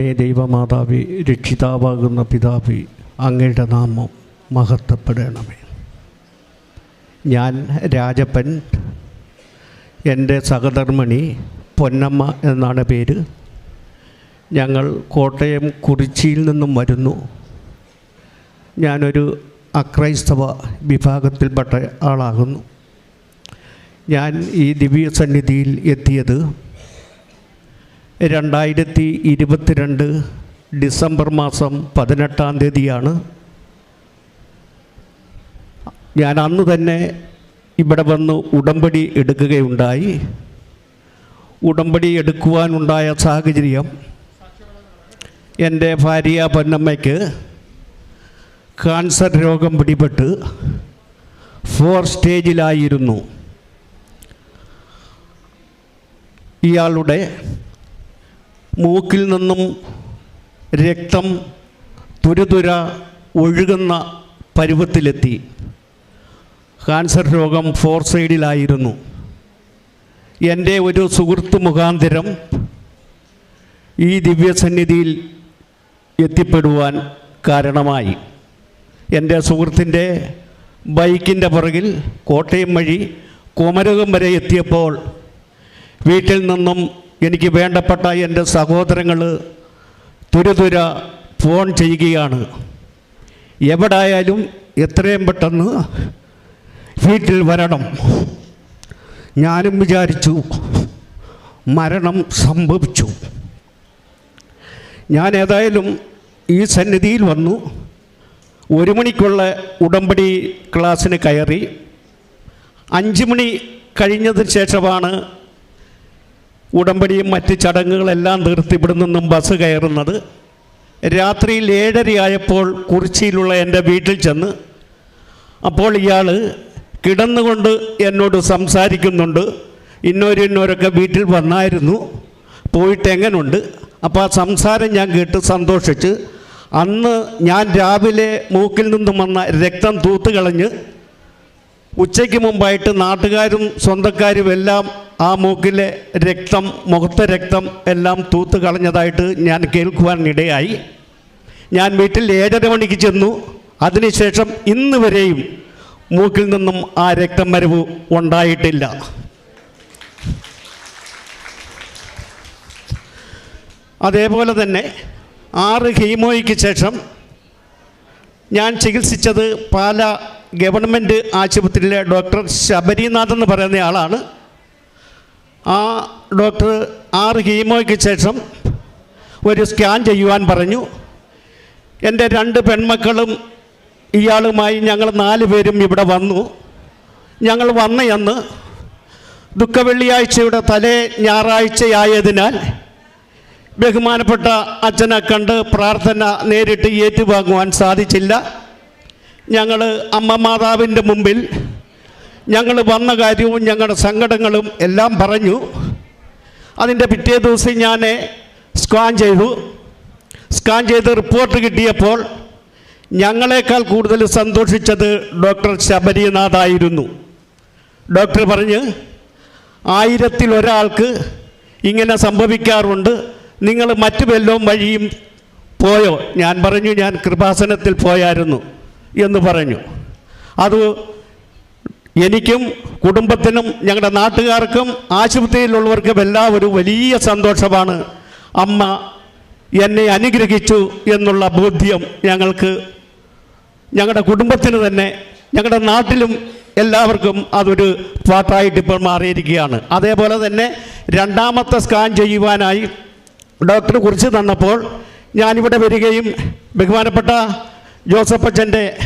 ഹേ ദൈവമാതാവി രക്ഷിതാവാകുന്ന പിതാവി അങ്ങയുടെ നാമം മഹത്വപ്പെടണമേ. ഞാൻ രാജപ്പൻ എന്റെ സഹധർമ്മിണി പൊന്നമ്മ എന്നാണ് പേര്. ഞങ്ങൾ കോട്ടയം കുറിച്ചിയിൽ നിന്നും വരുന്നു. ഞാനൊരു അക്രൈസ്തവ വിഭാഗത്തിൽപ്പെട്ട ആളാകുന്നു. ഞാൻ ഈ ദിവ്യ സന്നിധിയിൽ എത്തിയത് രണ്ടായിരത്തി ഇരുപത്തിരണ്ട് ഡിസംബർ മാസം പതിനെട്ടാം തീയതിയാണ്. ഞാൻ അന്ന് തന്നെ ഇവിടെ വന്ന് ഉടമ്പടി എടുക്കുകയുണ്ടായി. ഉടമ്പടി എടുക്കുവാനുണ്ടായ സാഹചര്യം എന്റെ ഭാര്യ പൊന്നമ്മയ്ക്ക് കാൻസർ രോഗം പിടിപെട്ട് ഫോർ സ്റ്റേജിലായിരുന്നു. ഇയാളുടെ മൂക്കിൽ നിന്നും രക്തം തുരുതുര ഒഴുകുന്ന പരുവത്തിലെത്തി. കാൻസർ രോഗം ഫോർ സൈഡിലായിരുന്നു. എന്റെ ഒരു സുഹൃത്ത് മുഖാന്തരം ഈ ദിവ്യസന്നിധിയിൽ എത്തിപ്പെടുവാൻ കാരണമായി. എന്റെ സുഹൃത്തിന്റെ ബൈക്കിന്റെ പുറകിൽ കോട്ടയം വഴി കുമരകം വരെ എത്തിയപ്പോൾ വീട്ടിൽ നിന്നും എനിക്ക് വേണ്ടപ്പെട്ട എന്റെ സഹോദരങ്ങൾ തുരതുര ഫോൺ ചെയ്യുകയാണ്. എവിടായാലും എത്രയും പെട്ടെന്ന് വീട്ടിൽ വരണം. ഞാനും വിചാരിച്ചു മരണം സംഭവിച്ചു. ഞാൻ ഏതായാലും ഈ സന്നിധിയിൽ വന്നു. ഒരു മണിക്കുള്ള ഉടമ്പടി ക്ലാസ്സിന് കയറി. അഞ്ച് മണി കഴിഞ്ഞതിന് ശേഷമാണ് ഉടമ്പടിയും മറ്റ് ചടങ്ങുകളെല്ലാം തീർത്ത് ഇവിടെ നിന്നും ബസ് കയറുന്നത്. രാത്രിയിൽ ഏഴരയായപ്പോൾ കുറിച്ചിയിലുള്ള എന്റെ വീട്ടിൽ ചെന്ന് അപ്പോൾ ഇയാൾ കിടന്നുകൊണ്ട് എന്നോട് സംസാരിക്കുന്നുണ്ട്. ഇന്നോരും ഇന്നോരൊക്കെ വീട്ടിൽ വന്നായിരുന്നു. പോയിട്ട് എങ്ങനുണ്ട്? അപ്പോൾ ആ സംസാരം ഞാൻ കേട്ട് സന്തോഷിച്ച് അന്ന് ഞാൻ രാവിലെ മൂക്കിൽ നിന്നും വന്ന രക്തം തൂത്തുകളഞ്ഞ് ഉച്ചയ്ക്ക് മുമ്പായിട്ട് നാട്ടുകാരും സ്വന്തക്കാരും എല്ലാം ആ മൂക്കിലെ രക്തം മുഖത്തെ രക്തം എല്ലാം തൂത്ത് കളഞ്ഞതായിട്ട് ഞാൻ കേൾക്കുവാൻ ഇടയായി. ഞാൻ വീട്ടിൽ ഏഴര മണിക്ക് ചെന്നു. അതിനുശേഷം ഇന്ന് വരെയും മൂക്കിൽ നിന്നും ആ രക്തം വരവ് ഉണ്ടായിട്ടില്ല. അതേപോലെ തന്നെ ആറ് ഹീമോയ്ക്ക് ശേഷം ഞാൻ ചികിത്സിച്ചത് പാല ഗവൺമെന്റ് ആശുപത്രിയിലെ ഡോക്ടർ ശബരിനാഥ് എന്ന് പറയുന്ന ആളാണ്. ആ ഡോക്ടർ ആറ് കീമോയ്ക്ക് ശേഷം ഒരു സ്കാൻ ചെയ്യുവാൻ പറഞ്ഞു. എന്റെ രണ്ട് പെൺമക്കളും ഇയാളുമായി ഞങ്ങൾ നാല് പേരും ഇവിടെ വന്നു. ഞങ്ങൾ വന്ന അന്ന് ദുഃഖവെള്ളിയാഴ്ചയുടെ തലേ ഞായറാഴ്ചയായതിനാൽ ബഹുമാനപ്പെട്ട അച്ഛനെ കണ്ട് പ്രാർത്ഥന നേരിട്ട് ഏറ്റുവാങ്ങുവാൻ സാധിച്ചില്ല. ഞങ്ങൾ അമ്മ മാതാവിന്റെ മുമ്പിൽ ഞങ്ങൾ വന്ന കാര്യവും ഞങ്ങളുടെ സങ്കടങ്ങളും എല്ലാം പറഞ്ഞു. അതിന്റെ പിറ്റേ ദിവസം ഞാൻ സ്കാൻ ചെയ്തു. സ്കാൻ ചെയ്ത് റിപ്പോർട്ട് കിട്ടിയപ്പോൾ ഞങ്ങളെക്കാൾ കൂടുതൽ സന്തോഷിച്ചത് ഡോക്ടർ ശബരിനാഥായിരുന്നു. ഡോക്ടർ പറഞ്ഞ് ആയിരത്തിൽ ഒരാൾക്ക് ഇങ്ങനെ സംഭവിക്കാറുണ്ട്. നിങ്ങൾ മറ്റു വല്ലതും വഴിയും പോയോ? ഞാൻ പറഞ്ഞു ഞാൻ കൃപാസനത്തിൽ പോയായിരുന്നു എന്ന് പറഞ്ഞു. അത് എനിക്കും കുടുംബത്തിനും ഞങ്ങളുടെ നാട്ടുകാർക്കും ആശുപത്രിയിലുള്ളവർക്കും എല്ലാം ഒരു വലിയ സന്തോഷമാണ്. അമ്മ എന്നെ അനുഗ്രഹിച്ചു എന്നുള്ള ബോധ്യം ഞങ്ങൾക്ക്. ഞങ്ങളുടെ കുടുംബത്തിന് തന്നെ ഞങ്ങളുടെ നാട്ടിലും എല്ലാവർക്കും അതൊരു പാട്ടായിട്ട് ഇപ്പോൾ മാറിയിരിക്കുകയാണ്. അതേപോലെ തന്നെ രണ്ടാമത്തെ സ്കാൻ ചെയ്യുവാനായി ഡോക്ടർ കുറിച്ച് തന്നപ്പോൾ ഞാനിവിടെ വരികയും ബഹുമാനപ്പെട്ട ജോസഫ് അച്ഛന്റെ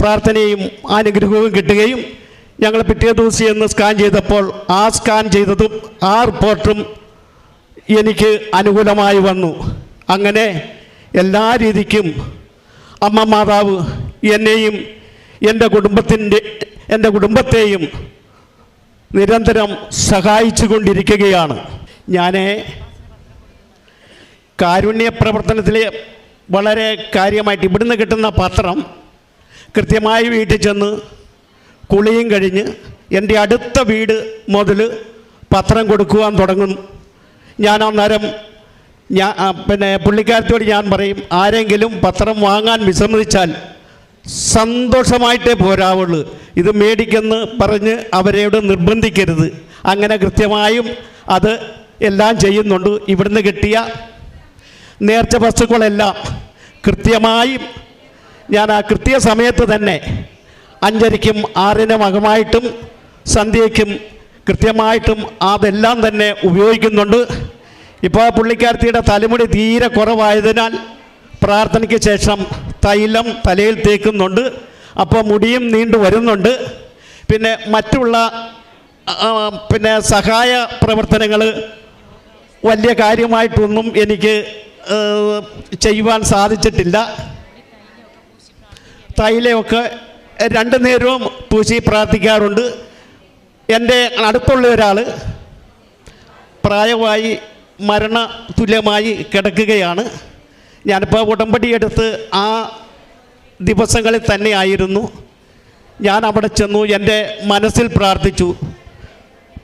പ്രാർത്ഥനയും അനുഗ്രഹവും കിട്ടുകയും ഞങ്ങൾ പിറ്റേ ദിവസം എന്ന് സ്കാൻ ചെയ്തപ്പോൾ ആ സ്കാൻ ചെയ്തതും ആ റിപ്പോർട്ടും എനിക്ക് അനുകൂലമായി വന്നു. അങ്ങനെ എല്ലാ രീതിക്കും അമ്മ മാതാവ് എന്നെയും എന്റെ കുടുംബത്തിന്റെ എന്റെ കുടുംബത്തെയും നിരന്തരം സഹായിച്ചു കൊണ്ടിരിക്കുകയാണ് ഞാൻ കാരുണ്യ പ്രവർത്തനത്തിൽ വളരെ കാര്യമായിട്ട് ഇവിടുന്ന് കിട്ടുന്ന പത്രം കൃത്യമായി വീട്ടിൽ ചെന്ന് കുളിയും കഴിഞ്ഞ് എന്റെ അടുത്ത വീട് മുതൽ പത്രം കൊടുക്കുവാൻ തുടങ്ങും. ഞാൻ അന്നേരം ഞാൻ പിന്നെ പുള്ളിക്കാരത്തോട് ഞാൻ പറയും ആരെങ്കിലും പത്രം വാങ്ങാൻ വിസമ്മതിച്ചാൽ സന്തോഷമായിട്ടേ പോരാവുള്ളൂ. ഇത് മേടിക്കെന്ന് പറഞ്ഞ് അവരോട് നിർബന്ധിക്കരുത്. അങ്ങനെ കൃത്യമായും അത് എല്ലാം ചെയ്യുന്നുണ്ട്. ഇവിടുന്ന് കിട്ടിയ നേർച്ച വസ്തുക്കളെല്ലാം കൃത്യമായും ഞാൻ ആ കൃത്യ സമയത്ത് തന്നെ അഞ്ചരയ്ക്കും ആറിനും അകമായിട്ടും സന്ധ്യയ്ക്കും കൃത്യമായിട്ടും അതെല്ലാം തന്നെ ഉപയോഗിക്കുന്നുണ്ട്. ഇപ്പോൾ പുള്ളിക്കാരത്തിയുടെ തലമുടി തീരെ കുറവായതിനാൽ പ്രാർത്ഥനയ്ക്ക് ശേഷം തൈലം തലയിൽ തേക്കുന്നുണ്ട്. അപ്പോൾ മുടിയും നീണ്ടു വരുന്നുണ്ട്. പിന്നെ മറ്റുള്ള പിന്നെ സഹായ പ്രവർത്തനങ്ങൾ വലിയ കാര്യമായിട്ടൊന്നും എനിക്ക് ചെയ്യുവാൻ സാധിച്ചിട്ടില്ല. തൈലമൊക്കെ രണ്ട് നേരവും പൂശി പ്രാർത്ഥിക്കാറുണ്ട്. എന്റെ അടുത്തുള്ള ഒരാൾ പ്രായമായി മരണ തുല്യമായി കിടക്കുകയാണ്. ഞാനിപ്പോൾ ഉടമ്പടി എടുത്ത് ആ ദിവസങ്ങളിൽ തന്നെ ആയിരുന്നു ഞാൻ അവിടെ ചെന്നു എന്റെ മനസ്സിൽ പ്രാർത്ഥിച്ചു.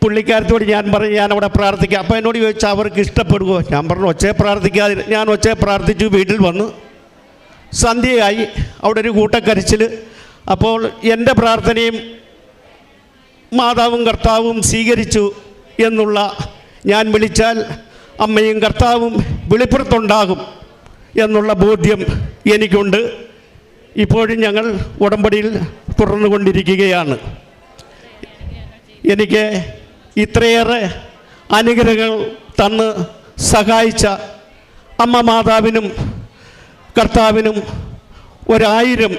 പുള്ളിക്കാരത്തോട് ഞാൻ പറഞ്ഞു ഞാൻ അവിടെ പ്രാർത്ഥിക്കാം. അപ്പോൾ എന്നോട് ചോദിച്ചാൽ അവർക്ക് ഇഷ്ടപ്പെടുമോ ഞാൻ പറഞ്ഞു ഒച്ചയെ പ്രാർത്ഥിക്കാതെ ഞാൻ ഒച്ചയെ പ്രാർത്ഥിച്ചു വീട്ടിൽ വന്നു. സന്ധ്യയായി അവിടെ ഒരു കൂട്ടക്കരച്ചിൽ അപ്പോൾ എന്റെ പ്രാർത്ഥനയും മാതാവും കർത്താവും സ്വീകരിച്ചു എന്നുള്ള ഞാൻ വിളിച്ചാൽ അമ്മയും കർത്താവും വെളിപ്പുറത്തുണ്ടാകും എന്നുള്ള ബോധ്യം എനിക്കുണ്ട്. ഇപ്പോഴും ഞങ്ങൾ ഉടമ്പടിയിൽ തുടർന്നുകൊണ്ടിരിക്കുകയാണ്. എനിക്ക് ഇത്രയേറെ അനുഗ്രഹങ്ങൾ തന്ന് സഹായിച്ച അമ്മ മാതാവിനും കർത്താവിനും ഒരായിരം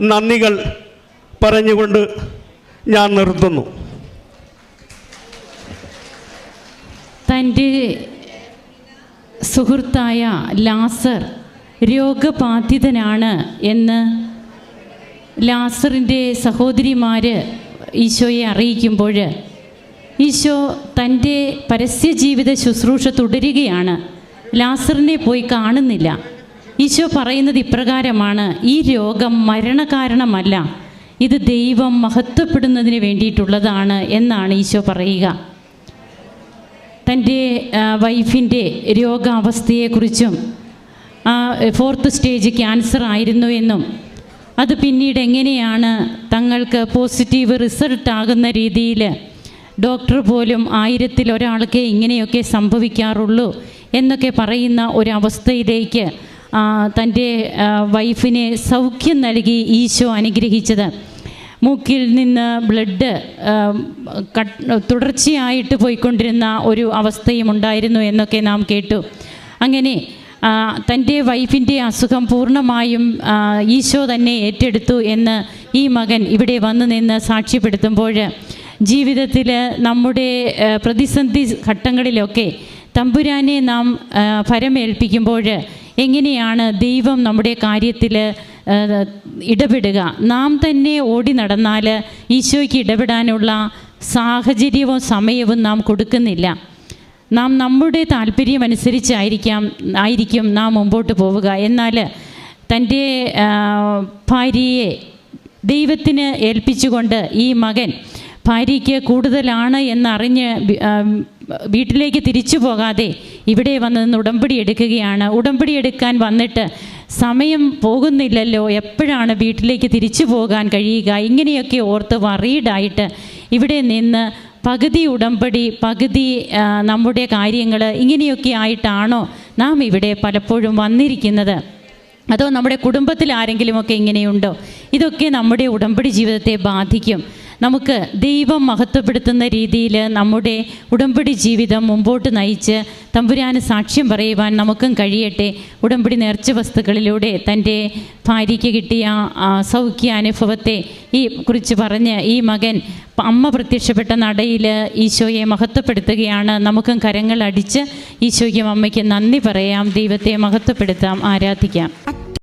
നന്ദികൾ പറഞ്ഞുകൊണ്ട് ഞാൻ നിർത്തുന്നു. തന്റെ സുഹൃത്തായ ലാസർ രോഗബാധിതനാണ് എന്ന് ലാസറിന്റെ സഹോദരിമാർ ഈശോയെ അറിയിക്കുമ്പോൾ ഈശോ തന്റെ പരസ്യജീവിത ശുശ്രൂഷ തുടരുകയാണ്. ലാസറിനെ പോയി കാണുന്നില്ല. ഈശോ പറയുന്നത് ഇപ്രകാരമാണ് ഈ രോഗം മരണകാരണമല്ല ഇത് ദൈവം മഹത്വപ്പെടുന്നതിന് വേണ്ടിയിട്ടുള്ളതാണ് എന്നാണ് ഈശോ പറയുക. തന്റെ വൈഫിന്റെ രോഗാവസ്ഥയെക്കുറിച്ചും ഫോർത്ത് സ്റ്റേജ് ക്യാൻസർ ആയിരുന്നു എന്നും അത് പിന്നീട് എങ്ങനെയാണ് തങ്ങൾക്ക് പോസിറ്റീവ് റിസൾട്ട് ആകുന്ന രീതിയിൽ ഡോക്ടർ പോലും ആയിരത്തിൽ ഒരാൾക്ക് ഇങ്ങനെയൊക്കെ സംഭവിക്കാറുള്ളൂ എന്നൊക്കെ പറയുന്ന ഒരവസ്ഥയിലേക്ക് തന്റെ വൈഫിനെ സൗഖ്യം നൽകി ഈശോ അനുഗ്രഹിച്ചത്. മൂക്കിൽ നിന്ന് ബ്ലഡ് തുടർച്ചയായിട്ട് പോയിക്കൊണ്ടിരുന്ന ഒരു അവസ്ഥയും ഉണ്ടായിരുന്നു എന്നൊക്കെ നാം കേട്ടു. അങ്ങനെ തന്റെ വൈഫിന്റെ അസുഖം പൂർണമായും ഈശോ തന്നെ ഏറ്റെടുത്തു എന്ന് ഈ മകൻ ഇവിടെ വന്നു നിന്ന് സാക്ഷ്യപ്പെടുത്തുമ്പോൾ ജീവിതത്തിൽ നമ്മുടെ പ്രതിസന്ധി ഘട്ടങ്ങളിലൊക്കെ തമ്പുരാനെ നാം ഫരമേൽപ്പിക്കുമ്പോൾ എങ്ങനെയാണ് ദൈവം നമ്മുടെ കാര്യത്തിൽ ഇടപെടുക? നാം തന്നെ ഓടി നടന്നാൽ ഈശോയ്ക്ക് ഇടപെടാനുള്ള സാഹചര്യവും സമയവും നാം കൊടുക്കുന്നില്ല. നാം നമ്മുടെ താല്പര്യമനുസരിച്ചായിരിക്കാം ആയിരിക്കും നാം മുമ്പോട്ട് പോവുക. എന്നാൽ തന്റെ ഭാര്യയെ ദൈവത്തിന് ഏൽപ്പിച്ചുകൊണ്ട് ഈ മകൻ ഭാര്യയ്ക്ക് കൂടുതലാണ് എന്നറിഞ്ഞ് വീട്ടിലേക്ക് തിരിച്ചു പോകാതെ ഇവിടെ വന്ന് നിന്ന് ഉടമ്പടി എടുക്കുകയാണ്. ഉടമ്പടി എടുക്കാൻ വന്നിട്ട് സമയം പോകുന്നില്ലല്ലോ. എപ്പോഴാണ് വീട്ടിലേക്ക് തിരിച്ചു പോകാൻ കഴിയുക? ഇങ്ങനെയൊക്കെ ഓർത്ത് വറീഡായിട്ട് ഇവിടെ നിന്ന് പകുതി ഉടമ്പടി പകുതി നമ്മുടെ കാര്യങ്ങൾ ഇങ്ങനെയൊക്കെ ആയിട്ടാണോ നാം ഇവിടെ പലപ്പോഴും വന്നിരിക്കുന്നത്? അതോ നമ്മുടെ കുടുംബത്തിൽ ആരെങ്കിലുമൊക്കെ ഇങ്ങനെയുണ്ടോ? ഇതൊക്കെ നമ്മുടെ ഉടമ്പടി ജീവിതത്തെ ബാധിക്കും. നമുക്ക് ദൈവം മഹത്വപ്പെടുത്തുന്ന രീതിയിൽ നമ്മുടെ ഉടമ്പടി ജീവിതം മുമ്പോട്ട് നയിച്ച് തമ്പുരാന് സാക്ഷ്യം പറയുവാൻ നമുക്കും കഴിയട്ടെ. ഉടമ്പടി നേർച്ച വസ്തുക്കളിലൂടെ തന്റെ ഭാര്യയ്ക്ക് കിട്ടിയ സൗഖ്യാനുഭവത്തെ ഈ കുറിച്ച് പറഞ്ഞ് ഈ മകൻ അമ്മ പ്രത്യക്ഷപ്പെട്ട നടയിൽ ഈശോയെ മഹത്വപ്പെടുത്തുകയാണ്. നമുക്കും കരങ്ങൾ അടിച്ച് ഈശോയ്ക്കും അമ്മയ്ക്ക് നന്ദി പറയാം. ദൈവത്തെ മഹത്വപ്പെടുത്താം. ആരാധിക്കാം.